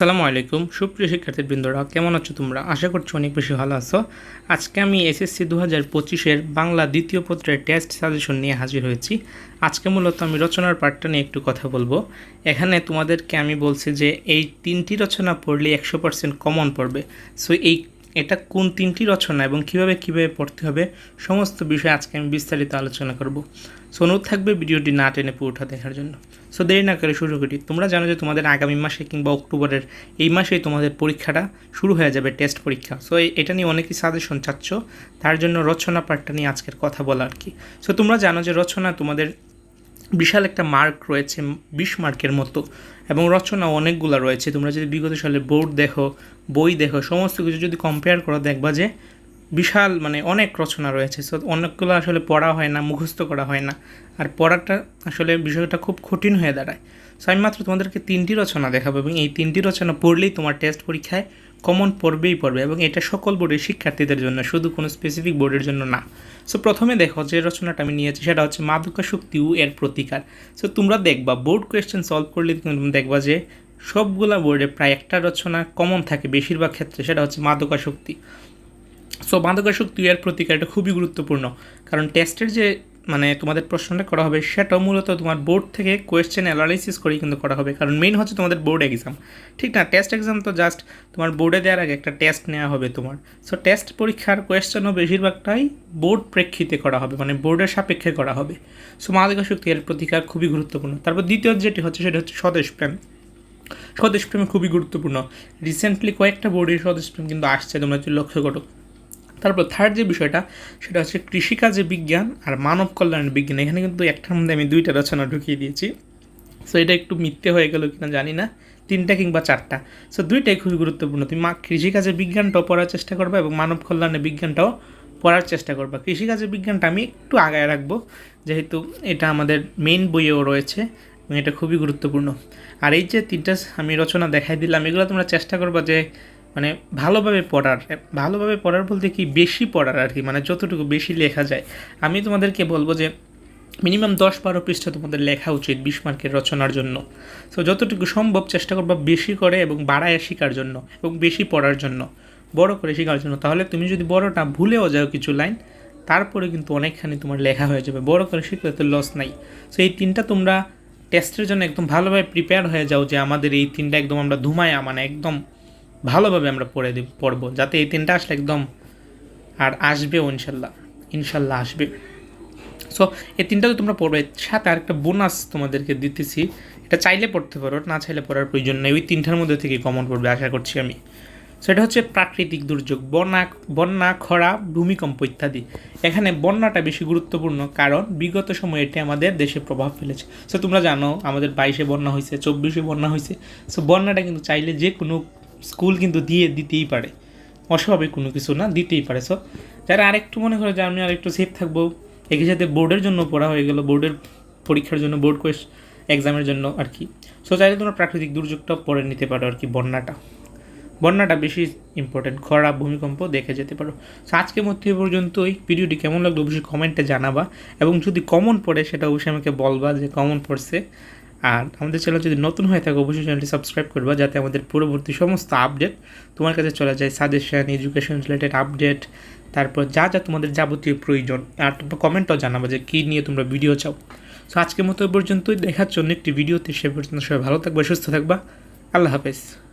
আসসালামু আলাইকুম। সুপ্রিয় শিক্ষার্থীবৃন্দরা, কেমন আছো তোমরা? আশা করছি অনেক বেশি ভালো আছো। আজকে আমি এসএসসি দু হাজার পঁচিশের বাংলা দ্বিতীয় পত্রের টেস্ট সাজেশন নিয়ে হাজির হয়েছি। আজকে মূলত আমি রচনার পাঠটা নিয়ে একটু কথা বলব। এখানে তোমাদেরকে আমি বলছি যে, এই তিনটি রচনা পড়লে একশো পার্সেন্ট কমন পড়বে। সো এই এটা কোন তিনটি রচনা এবং কীভাবে কীভাবে পড়তে হবে, সমস্ত বিষয়ে আজকে আমি বিস্তারিত আলোচনা করব। সো অনুরোধ থাকবে ভিডিওটি না টেনে পুরোটা দেখার জন্য। সো দেরি না করে শুরু করি। তোমরা জানো যে তোমাদের আগামী মাসে কিংবা অক্টোবরের এই মাসেই তোমাদের পরীক্ষাটা শুরু হয়ে যাবে, টেস্ট পরীক্ষা। সো এটা নিয়ে অনেকেই সাজেশন চাচ্ছ। তার জন্য রচনা পার্টটা নিয়ে আজকের কথা বলা আর কি। সো তোমরা জানো যে রচনা তোমাদের বিশাল একটা মার্ক রয়েছে, বিশ মার্কের মতো, এবং রচনা অনেকগুলো রয়েছে। তোমরা যদি বিগত সালে বোর্ড দেখো, বই দেখো, সমস্ত কিছু যদি কম্পেয়ার করো দেখবা যে বিশাল মানে অনেক রচনা রয়েছে। সো অনেকগুলো আসলে পড়া হয় না, মুখস্থ করা হয় না। আর পড়াটা আসলে বিষয়টা খুব কঠিন হয়ে দাঁড়ায়। সো আমি মাত্র তোমাদেরকে তিনটি রচনা দেখাবো এবং এই তিনটি রচনা পড়লেই তোমার টেস্ট পরীক্ষায় কমন পড়বেই পড়বে এবং এটা সকল বোর্ডের শিক্ষার্থীদের জন্য, শুধু কোনো স্পেসিফিক বোর্ডের জন্য না। সো প্রথমে দেখো যে রচনাটা আমি নিয়েছি, সেটা হচ্ছে মাদকাশক্তি ও এর প্রতিকার। সো তোমরা দেখবা বোর্ড কোয়েশ্চেন সলভ করলে তুমি দেখবা যে সবগুলা বোর্ডে প্রায় একটা রচনা কমন থাকে বেশিরভাগ ক্ষেত্রে, সেটা হচ্ছে মাদকাশক্তি সো মাদকাসক্তি এর প্রতিকার এটা খুবই গুরুত্বপূর্ণ। কারণ টেস্টের যে মানে তোমাদের প্রশ্নটা করা হবে সেটাও মূলত তোমার বোর্ড থেকে কোয়েশ্চেন অ্যানালাইসিস করেই কিন্তু করা হবে। কারণ মেইন হচ্ছে তোমাদের বোর্ড এক্সাম ঠিক না? টেস্ট এক্সাম তো জাস্ট তোমার বোর্ডে দেওয়ার আগে একটা টেস্ট নেওয়া হবে তোমার। সো টেস্ট পরীক্ষার কোয়েশ্চেনও বেশিরভাগটাই বোর্ড প্রেক্ষিতে করা হবে মানে বোর্ডের সাপেক্ষে করা হবে। সো মাদকাসক্তি এর প্রতিকার খুবই গুরুত্বপূর্ণ। তারপর দ্বিতীয় যেটি হচ্ছে, সেটা হচ্ছে স্বদেশপ্রেম স্বদেশপ্রেম খুবই গুরুত্বপূর্ণ। রিসেন্টলি কয়েকটা বোর্ডের স্বদেশপ্রেম কিন্তু আসছে, তোমরা যদি লক্ষ্য করো। তারপর থার্ড যে বিষয়টা, সেটা হচ্ছে কৃষিকাজে বিজ্ঞান আর মানব কল্যাণের বিজ্ঞান। এখানে কিন্তু একটার মধ্যে আমি দুইটা রচনা ঢুকিয়ে দিয়েছি। সো এটা একটু মিথ্যে হয়ে গেল কিনা জানি না। তিনটা কিংবা চারটা। সো দুইটাই খুবই গুরুত্বপূর্ণ। তুমি মা কৃষিকাজে বিজ্ঞানটাও পড়ার চেষ্টা করবে এবং মানব কল্যাণের বিজ্ঞানটাও পড়ার চেষ্টা করবা। কৃষিকাজের বিজ্ঞানটা আমি একটু আগায় রাখব, যেহেতু এটা আমাদের মেইন বইয়েও রয়েছে এবং এটা খুবই গুরুত্বপূর্ণ। আর এই যে তিনটা আমি রচনা দেখাই দিলাম, এগুলো তোমরা চেষ্টা করবা যে মানে ভালোভাবে পড়ার ভালোভাবে পড়ার বলতে কি বেশি পড়ার আর কি মানে যতটুকু বেশি লেখা যায়। আমি তোমাদেরকে বলব যে মিনিমাম দশ বারো পৃষ্ঠা তোমাদের লেখা উচিত বিশ মার্কের রচনার জন্য। সো যতটুকু সম্ভব চেষ্টা করবা বেশি করে এবং বাড়ায় শেখার জন্য এবং বেশি পড়ার জন্য, বড় করে শেখার জন্য। তাহলে তুমি যদি বড়টা ভুলেও যাও কিছু লাইন, তারপরে কিন্তু অনেকখানি তোমার লেখা হয়ে যাবে, বড় করে শিখলে তো লস নাই। সো এই তিনটা তোমরা টেস্টের জন্য একদম ভালোভাবে প্রিপেয়ার হয়ে যাও যে আমাদের এই তিনটা একদম আমরা ধুমায়া মানে একদম ভালোভাবে আমরা পড়ে দিব, পড়ব, যাতে এই তিনটা আসলে একদম আর আসবেও ইনশাল্লাহ ইনশাল্লাহ আসবে। সো এই তিনটা তো তোমরা পড়বে সাথে আরেকটা বোনাস তোমাদেরকে দিতেছি, এটা চাইলে পড়তে পারো না চাইলে পড়ার প্রয়োজন নেই, ওই তিনটার মধ্যে থেকে কমন পড়বে, আশা করছি আমি। সেটা হচ্ছে প্রাকৃতিক দুর্যোগ, বন্যা বন্যা, খরা, ভূমিকম্প ইত্যাদি। এখানে বন্যাটা বেশি গুরুত্বপূর্ণ, কারণ বিগত সময়ে এটি আমাদের দেশে প্রভাব ফেলেছে। সো তোমরা জানো, আমাদের বাইশে বন্যা হয়েছে, চব্বিশে বন্যা হয়েছে। সো বন্যাটা কিন্তু চাইলে যে কোনো স্কুল কিন্তু দিয়ে দিতেই পারে। অস্বাভাবিক কোনো কিছু না, দিতেই পারে। সো যারা আরেকটু মনে করে যে আমি আরেকটু সেফ থাকব, একই সাথে বোর্ডের জন্য পড়া হয়ে গেলো, বোর্ডের পরীক্ষার জন্য, বোর্ড কোয়েস এক্সামের জন্য আর কি। সো চাইলে তোমরা প্রাকৃতিক দুর্যোগটাও পড়ে নিতে পারো আর কি, বন্যাটা। বন্যাটা বেশি ইম্পর্টেন্ট খরা, ভূমিকম্প দেখে যেতে পারো। সো আজকের মধ্যে এ পর্যন্তই। ভিডিওটি কেমন লাগল অবশ্যই কমেন্টে জানাবা। এবং যদি কমন পড়ে, সেটা অবশ্যই আমাকে বলবা যে কমন পড়ছে। আর আমাদের চ্যানেল যদি নতুন হয়ে থাকে, অবশ্যই চ্যানেলটি সাবস্ক্রাইব করবা, যাতে আমাদের পূর্ববর্তী সমস্ত আপডেট তোমার কাছে চলে যায় সাজেশন এডুকেশন রিলেটেড আপডেট তারপর যা যা তোমাদের যাবতীয় প্রয়োজন। আর তোমরা কমেন্টও জানাব যে কী নিয়ে তোমরা ভিডিও চাও। সো আজকের মতো পর্যন্তই। দেখার জন্য একটি ভিডিওতে সে পর্যন্ত সবাই ভালো থাকবে, সুস্থ থাকবা। আল্লাহ হাফেজ।